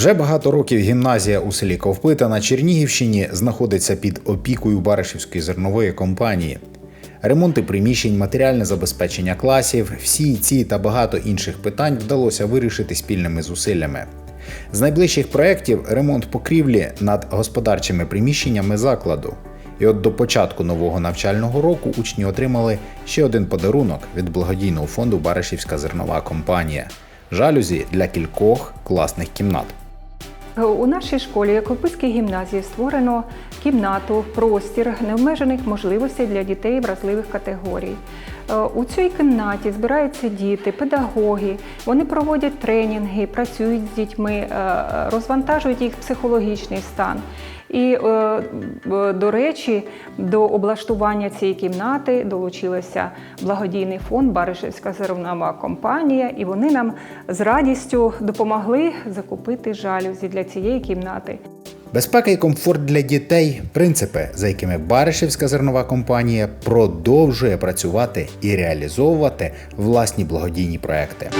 Вже багато років гімназія у селі Ковпита на Чернігівщині знаходиться під опікою Баришівської зернової компанії. Ремонти приміщень, матеріальне забезпечення класів, всі ці та багато інших питань вдалося вирішити спільними зусиллями. З найближчих проєктів ремонт покрівлі над господарчими приміщеннями закладу. І от до початку нового навчального року учні отримали ще один подарунок від благодійного фонду Баришівська зернова компанія жалюзі для кількох класних кімнат. У нашій школі Якопольській гімназії створено кімнату, простір необмежених можливостей для дітей вразливих категорій. Е, У цій кімнаті збираються діти, педагоги. Вони проводять тренінги, працюють з дітьми, е, розвантажують їх психологічний стан. І, е, до речі, до облаштування цієї кімнати долучилася благодійний фонд Баришевська зернова компанія, і вони нам з радістю допомогли закупити жалюзі для цієї кімнати. Безпека і комфорт для дітей принципи, за якими Баришівська зернова компанія продовжує працювати і реалізовувати власні благодійні проекти.